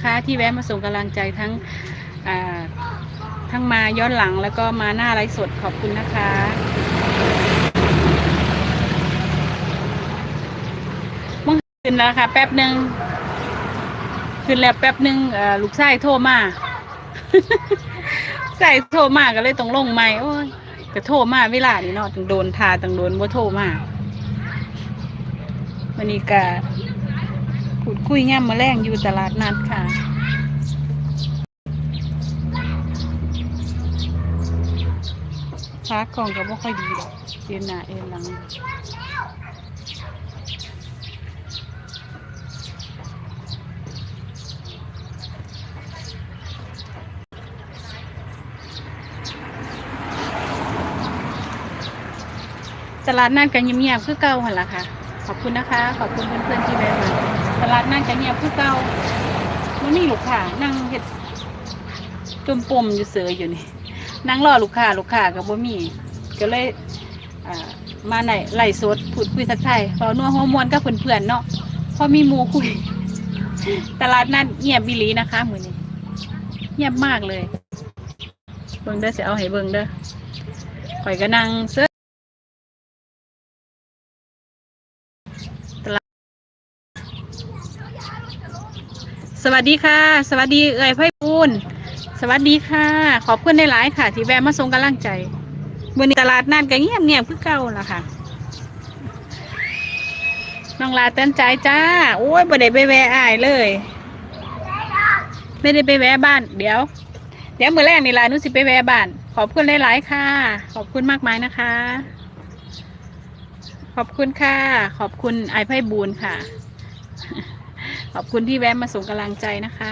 นะคะ ที่แวะมาส่งกำลังใจทั้งทั้งมาย้อนหลังแล้วก็มาหน้าไลฟ์สดขอบคุณนะคะมึงขึ้นแล้วค่ะ แป๊บหนึ่งขึ้นแล้วแป๊บหนึ่งลูกชายโทรมาใส่โทรมาก็เลยต้องลงไม่โอ้ยก็โทรมาเวลานี่เนาะต้องโดนทาต้องโดนบ่โทรมาวันนี้ก็ พูดคุยง่ามมาแรงอยู่ตลาดนัดค่ะฟ้ากล่องก็บ่ค่อยดีดอกเอ็นหน้าเอ็นหลังตลาดนั่นกันเงียบๆคือเก่าหันละค่ะ ขอบคุณนะคะ ขอบคุณเพื่อนๆที่แวะมา ตลาดนั่นกันเงียบคือเก่ามันนี่ลูกค้านั่งเห็ดจมปุ่มอยู่เสืออยู่นี่นั่งรอลูกค้าลูกค้ากับบ่มี ก็เลยอ่ามาในไหลสดพูดคุยสักไทายเรานัวหัวมวนกับเพื่อนๆเนาะพอมีมูคุย ตลาดนั่นเงียบบิลีนะคะมือนี้เงียบมากเลย เบิ่งเด้อเสียเอาให้เบิ่งเด้อข่อยก็นั่งเสื้อ สวัสดีค่ะ สวัสดีเอ่ยไพ่ปูนสวัสดีค่ะ ขอบคุณในหลายค่ะ ที่แวะมาส่งกำลังใจวันนี้ตลาดนัดก็เงียบเงียบคือเก่าละค่ะน้องลาเต้นใจจ้าโอ้ยบ่ได้ไปแวะอายเลย ไม่ได้ไปแวะบ้าน เดี๋ยว เดี๋ยวมือแรกนี่ลานุสิไปแวะบ้าน ขอบคุณหลายๆค่ะ ขอบคุณมากมายนะคะ ขอบคุณค่ะ ขอบคุณไอไพ่บูนค่ะ ขอบคุณที่แวะมาส่งกำลังใจนะคะ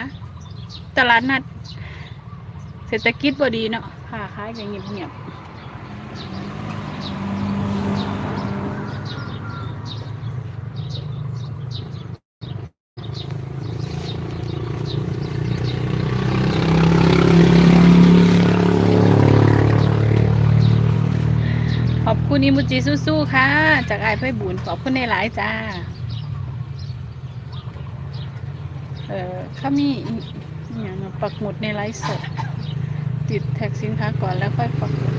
ตลาดนัด เศรษฐกิจบ่ดีเนาะค่ะขายอย่างเงียบๆขอบคุณอิมุจิสู้ๆค่ะ จากไอไพ่บุญขอบคุณในหลายจ้า เออเขามีอย่างปักหมุดในไลฟ์สด ติดแท็กสินค้าก่อนแล้วค่อยปักหมุด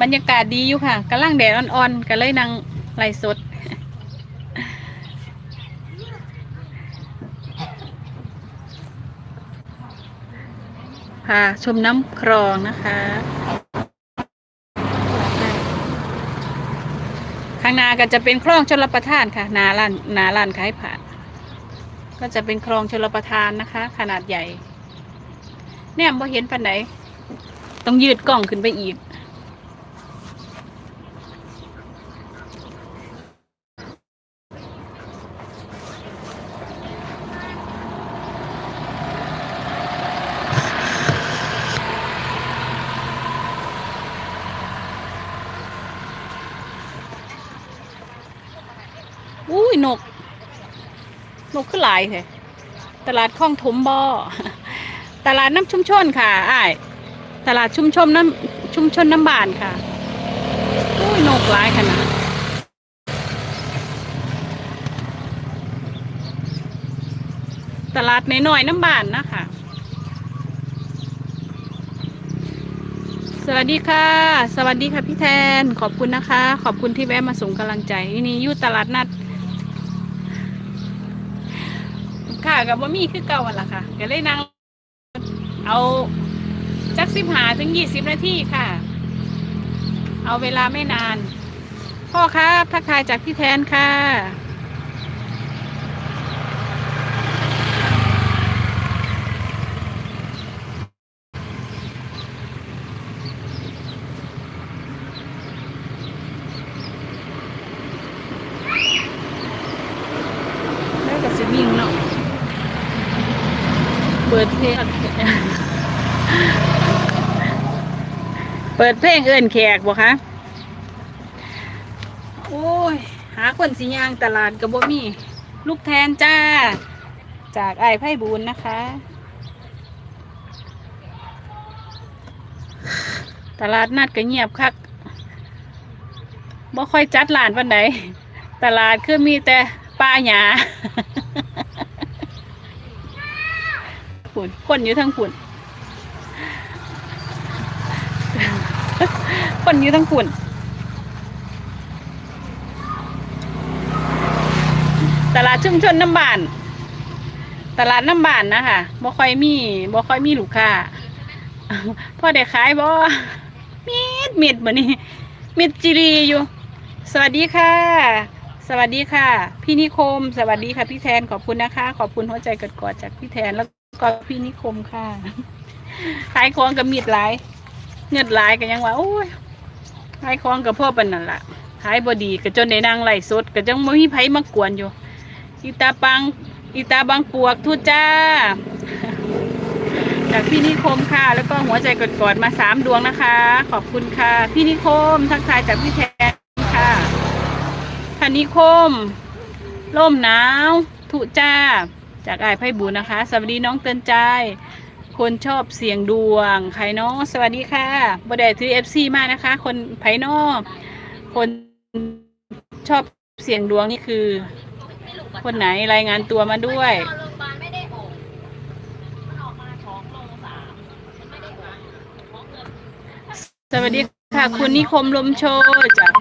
บรรยากาศดีอยู่ค่ะกำลังแดดอ่อนๆก็เลยนั่งไลฟ์สด พาชมน้ำคลองนะคะ ข้างหน้าก็จะเป็นคลองชลประทานค่ะ นาลานนาลานขายผ่านก็จะเป็นคลองชลประทานนะคะ ขนาดใหญ่เนี่ยพอเห็นปันไหน ต้องยืดกล่องขึ้นไปอีก อุ้ยนก นกขึ้นหลายแท้ตลาดคลองถมบ่อตลาดน้ำชุมชนค่ะอ้ายตลาดชุมชนน้ำชุมชนน้ำบานค่ะอุ้ยนกหลายขนาดตลาดน้อยๆน้ำบานนะคะสวัสดีค่ะ สวัสดีค่ะพี่แทน ขอบคุณนะคะ ขอบคุณที่แวะมาส่งกำลังใจ นี่อยู่ตลาดนัด ค่ะกับว่ามีคือเก่าวันละค่ะก็เลยนั่งเอาจักสิบหาถึงยี่สิบนาทีค่ะ เอาเวลาไม่นาน พ่อครับทักทายจากพี่แทนค่ะ แล้วก็สิวิ่งเนาะ เปิ ดเพลงเปิดเพลงเอินแขกบ่คะโอ้ย หาคนสิย่างตลาดกับบ่มี ลูกแทนจ้า จากไอ้ไพ่บูนนะคะ ตลาดนัดก็เงียบคักบ่ค่อยจัดร้านวันไหน ตลาดคือมีแต่ป้าหยา ฝุ่นคนอยู่ทั้งฝุ่นคนอยู่ทั้งฝุ่นตลาดชุมชนน้ำบาน ตลาดน้ำบานนะคะบ่ค่อยมีบ่ค่อยมีลูกค้าพ่อได้ขายบ่มิดมิดเหมือนนี่มิดจิรีอยู่ สวัสดีค่ะ สวัสดีค่ะ พี่นิคม สวัสดีค่ะพี่แทนขอบคุณนะคะ ขอบคุณหัวใจกดๆจากพี่แทนแล้ว ก็พี่นิคมค่ะขายของกับมีดหลาย เงินหลายก็ยังว่าโอ้ยขายของกับพ่อปนนั่นละขายบดีก็จนในนางไหลสดก็จังไม่มีไผมากวนอยู่ อีตาปัง อีตาบางปวกทุจ้า จากพี่นิคมค่ะ แล้วก็หัวใจกอดๆมาสามดวงนะคะ ขอบคุณค่ะ พี่นิคมทักทายจากพี่แทนค่ะค่นิคมร่มหนาวทุจ้า จากอายไพ่บุญนะคะ สวัสดีน้องเตือนใจ คนชอบเสียงดวงไผ่นอสวัสดีค่ะบไดถือเอฟซีมากนะคะ คนไผ่นอคนชอบเสียงดวงนี่คือ คนไหนรายงานตัวมาด้วยสวัสดีค่ะ คุณนิคมลมโชยจาก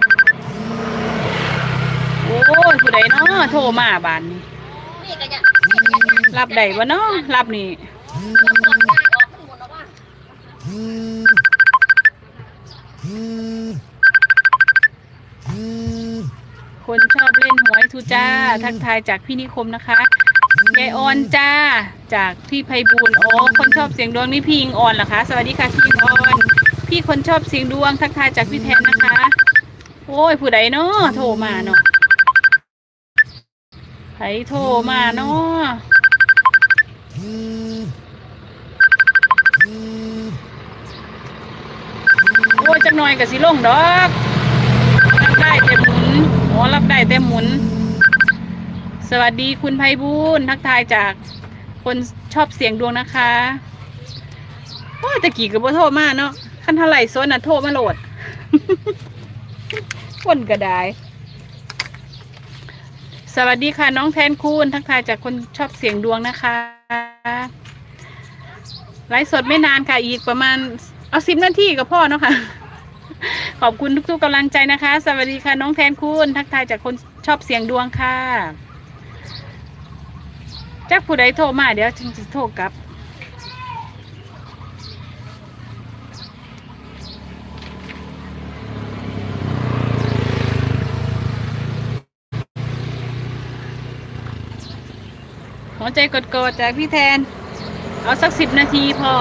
โอ้ยผู้ใดเนาะโทรมาบานนี่ รับได้บ่เนาะรับนี่คนชอบเล่นหวยทุจ้า ทักทายจากพี่นิคมนะคะยายออนจ้า จากพี่ไพบูลย์อ๋อคนชอบเสียงดวงนี่พี่อิงออนเหรอคะ สวัสดีค่ะพี่อิงออน พี่คนชอบเสียงดวงทักทายจากพี่แทนนะคะ โอ้ยผู้ใดเนาะโทรมาเนาะ โทรมาเนาะโอ้ยจักหน่อยกับสิลงดอก รับได้แต่หมุนอ๋อรับได้แต่หมุน สวัสดีคุณไพบูลย์ทักทายจากคนชอบเสียงดวงนะคะโอ้ยตะกี้กับโทรมาเนาะคันเท่าไหร่โซนน่ะโทรมาโหลด คนก็ได้ สวัสดีค่ะน้องแทนคุณทักทายจากคนชอบเสียงดวงนะคะไลฟ์สดไม่นานค่ะอีกประมาณเอาสิบนาทีกับพ่อเนาะค่ะ ขอบคุณทุกๆกำลังใจนะคะ สวัสดีค่ะน้องแทนคุณทักทายจากคนชอบเสียงดวงค่ะจากผู้ใดโทรมาเดี๋ยวฉันจะโทรกลับ หัวใจกดๆจากพี่แทน เอาสักสิบนาทีพอ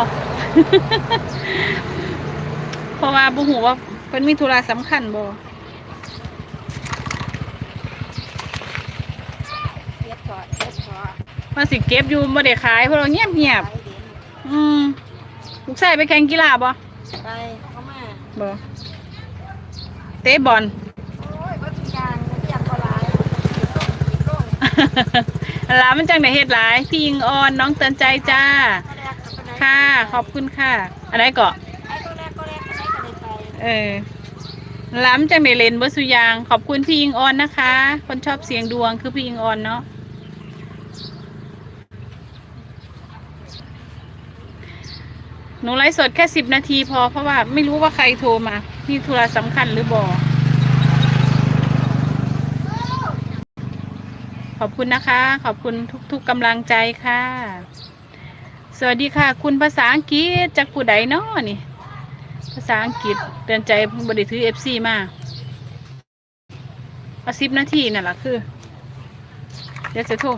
เพราะว่าบุหูว่าเป็นมีธุระสำคัญบ่เย็บก่อนเย็บก่อนมาสิเก็บอยู่บ่ได้ขายเพราะเราเงียบเงียบไปเด่นๆอืมลูกชายไปแข่งกีฬาบ่ไปเข้ามาบ่เตะบอลโอ้ยวัตถุยางมันยางก็หลาย โล่งลามันจังได้เฮ็ดหลายพี่อิงออนน้องเตือนใจจ้า ค่ะ ขอบคุณค่ะอะไรเกาะไอ้ก็แรกก็แรกก็ได้ก็ได้ไปเออล้ำจังได้เลนเบอร์สุยาง ขอบคุณพี่อิงออนนะคะ คนชอบเสียงดวงคือพี่อิงออนเนาะหนูไลฟ์สดแค่สิบนาทีพอเพราะว่าไม่รู้ว่าใครโทรมามีธุระสำคัญหรือบ่ข อบคุณนะคะ ขอบคุณทุกๆกำลังใจค่ะ สวัสดีค่ะ คุณภาษาอังกฤษจากผู้ใดเนาะนี่ ภาษาอังกฤษเตือนใจบริถือเอฟซีมากอาซิบนาทีนั่นแหละคือ เดี๋ยวจะโทร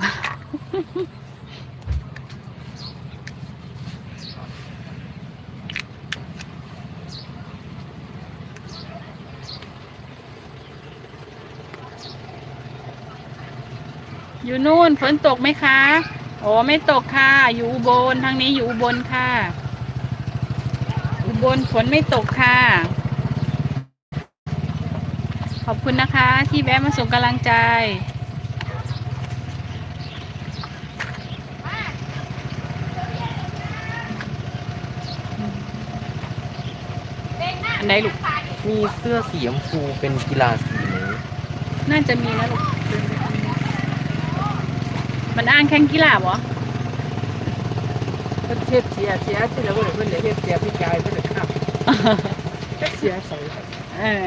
อยู่นู่นฝนตกไหมคะ โอ้ไม่ตกค่ะ อยู่อุบลทางนี้อยู่อุบลค่ะ อุบลฝนไม่ตกค่ะ ขอบคุณนะคะ ที่แวะมาส่งกำลังใจอันไหนลูก มีเสื้อสีชมพูเป็นกีฬาสีไหมน่าจะมีนะลูกเดินไปทางนี้ มันอ้างแข่งกีฬาบ่เพิ่นเฮ็ดเสียเสียที่แล้วเพิ่นเพิ่นเลยเฮ็ดเสียพี่กายเพิ่นเลยครับเสียใส่ เออ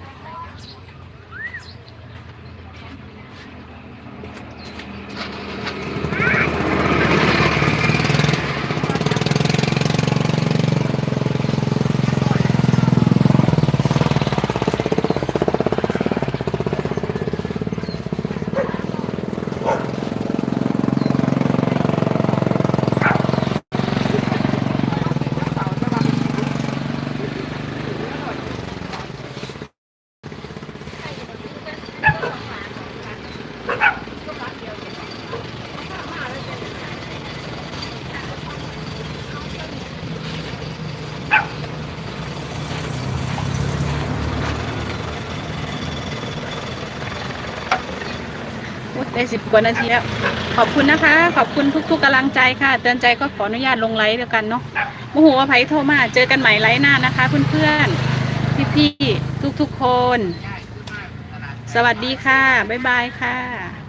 ได้สิบกว่านาทีแล้ว ขอบคุณนะคะ ขอบคุณทุก ๆกำลังใจค่ะ เตือนใจก็ขออนุญาตลงไลฟ์เดียวกันเนาะโมโหว่าไผโทรมา เจอกันใหม่ไลฟ์หน้านะคะ เพื่อนๆ พี่ๆ ทุกๆคน สวัสดีค่ะ บ๊ายบายค่ะ